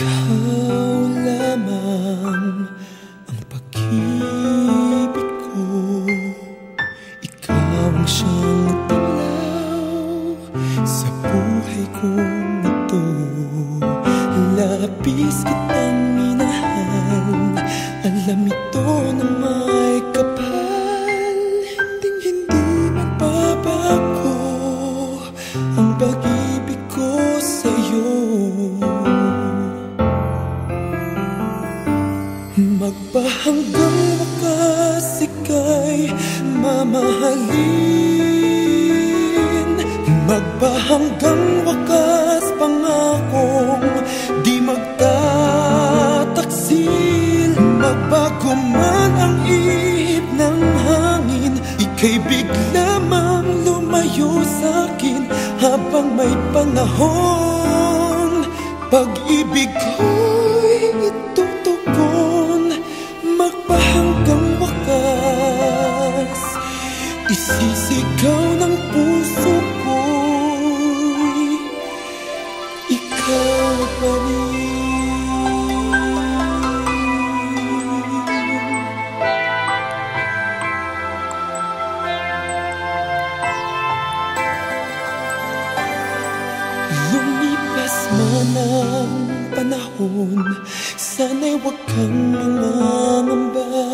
Ikaw lamang ang pag-ibig ko. Ikaw ang siyang tulaw sa buhay kong ito. Labis kitang minahal. Alam ito na mamahalin Magpahanggang wakas pangakong di magtataksil. Magbago man ang ihip ng hangin Ika'y bigla mang lumayo sa'kin Habang may panahon Pag-ibig ko'y Isisigaw ng puso ko'y Ikaw pa Lumipas man ang panahon Sana'y huwag kang mangangamba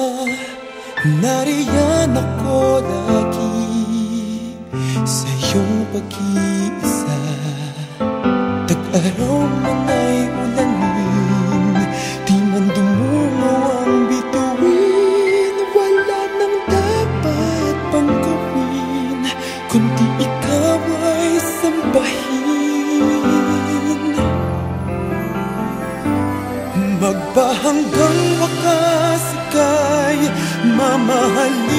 Nariyan ako lagi Sa iyong pag-iisa. Tag-araw man ay Magbahanggang wakas ika'y mamahalin.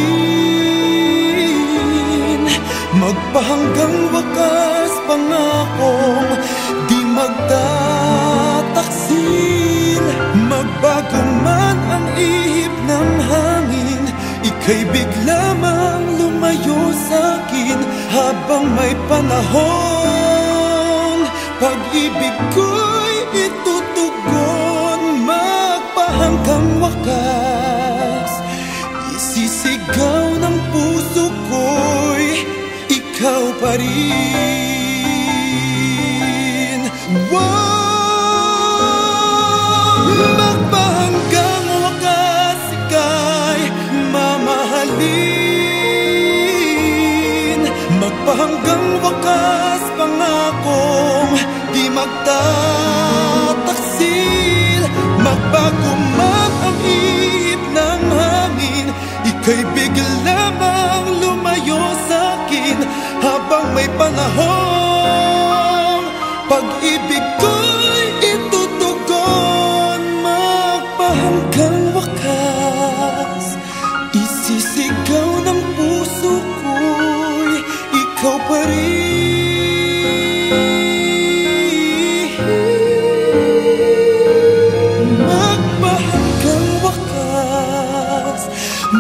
Magpahanggang wakas pangakong di magtataksil. Magbago man ang ihip ng hangin Ika'y bigla mang lumayo sa'kin Habang may panahon Pag-ibig ko'y Wakas Isisigaw ng puso ko'y Ikaw pa rin Wow! Magpahanggang wakas ika'y mamahalin Magpahanggang sa'kin Habang may panahon. Pag-ibig ko'y itutugon Magpahanggang wakas. Isisigaw ng puso ko'y Ikaw pa rin.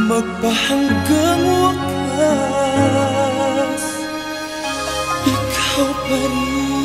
Magpahanggang wakas Magpahanggang wakas Ikaw pa rin